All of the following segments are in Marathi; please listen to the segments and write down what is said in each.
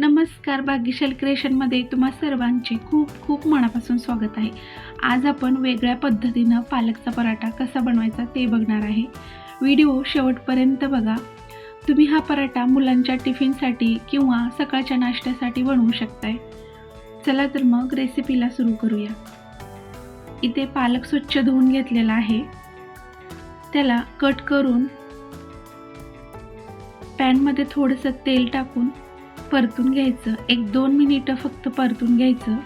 नमस्कार भाग्यशाल क्रिएशनमध्ये तुम्हा सर्वांचे खूप खूप मनापासून स्वागत आहे. आज आपण वेगळ्या पद्धतीनं पालकचा पराठा कसा बनवायचा ते बघणार आहे. व्हिडिओ शेवटपर्यंत बघा. तुम्ही हा पराठा मुलांच्या टिफिनसाठी किंवा सकाळच्या नाश्त्यासाठी बनवू शकताय. चला तर मग रेसिपीला सुरू करूया. इथे पालक स्वच्छ धुवून घेतलेला आहे. त्याला कट करून पॅनमध्ये थोडंसं तेल टाकून परतून घ्यायचं. एक दोन मिनिटं फक्त परतून घ्यायचं.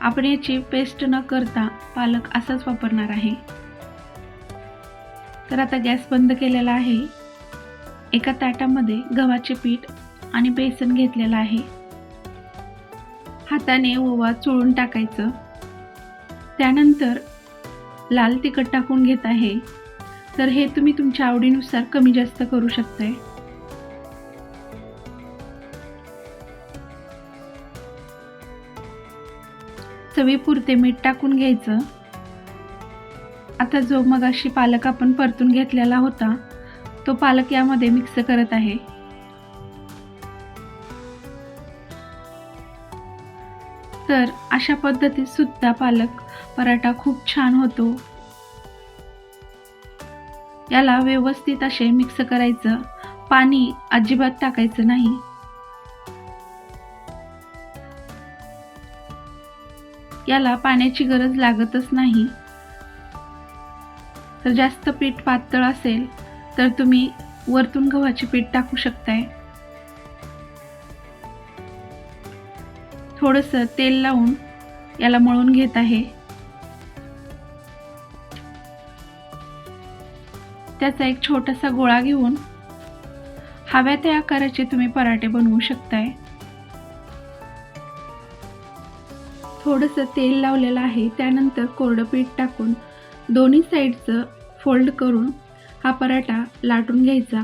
आपण याची पेस्ट न करता पालक असाच वापरणार आहे. तर आता गॅस बंद केलेला आहे. एका ताटामध्ये गव्हाचे पीठ आणि बेसन घेतलेलं आहे. हाताने ओवा चोळून टाकायचं. त्यानंतर लाल तिखट टाकून घेत आहे. तर हे तुम्ही तुमच्या आवडीनुसार कमी जास्त करू शकताय. चवीपुरते मीठ टाकून घ्यायचं. आता जो मग अशी पालक आपण परतून घेतलेला होता तो पालक यामध्ये मिक्स करत आहे. तर अशा पद्धतीत सुद्धा पालक पराठा खूप छान होतो. याला व्यवस्थित असे मिक्स करायचं. पाणी अजिबात टाकायचं नाही. याला पाण्याची गरज लागतच नाही. तर जास्त पीठ पातळ असेल तर तुम्ही वरतून गव्हाचे पीठ टाकू शकताय. थोडंसं तेल लावून याला मळून घेत आहे. त्याचा एक छोटासा गोळा घेऊन हव्या त्या आकाराचे तुम्ही पराठे बनवू शकताय. थोडंसं तेल लावलेलं आहे त्यानंतर कोरडं पीठ टाकून दोन्ही साईडचं फोल्ड करून हा पराठा लाटून घ्यायचा.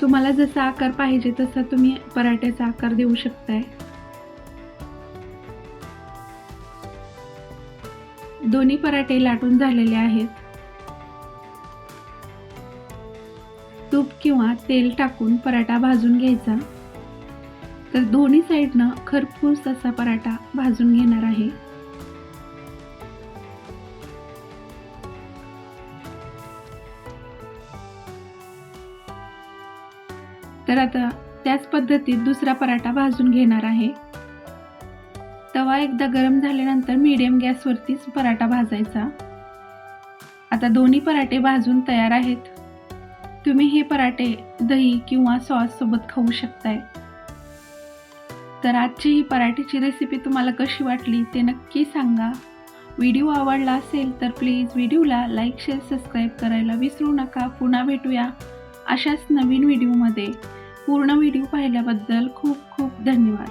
तुम्हाला जसा आकार पाहिजे तसा तुम्ही पराठ्याचा आकार देऊ शकताय. दोन्ही पराठे लाटून झालेले आहेत. तूप किंवा तेल टाकून पराठा भाजून घ्यायचा. तर दोन्ही साईडनं खरपूस असा पराठा भाजून घेणार आहे. तर आता त्याच पद्धतीत दुसरा पराठा भाजून घेणार आहे. तवा एकदा गरम झाल्यानंतर मीडियम गॅसवरतीच पराठा भाजायचा. आता दोन्ही पराठे भाजून तयार आहेत. तुम्ही हे पराठे दही किंवा सॉस सोबत खाऊ शकताय. तर आजची ही पराठीची रेसिपी तुम्हाला कशी वाटली ते नक्की सांगा. व्हिडिओ आवडला असेल तर प्लीज व्हिडिओला लाईक शेअर सबस्क्राईब करायला विसरू नका. पुन्हा भेटूया अशाच नवीन व्हिडिओमध्ये. पूर्ण व्हिडिओ पाहिल्याबद्दल खूप खूप धन्यवाद.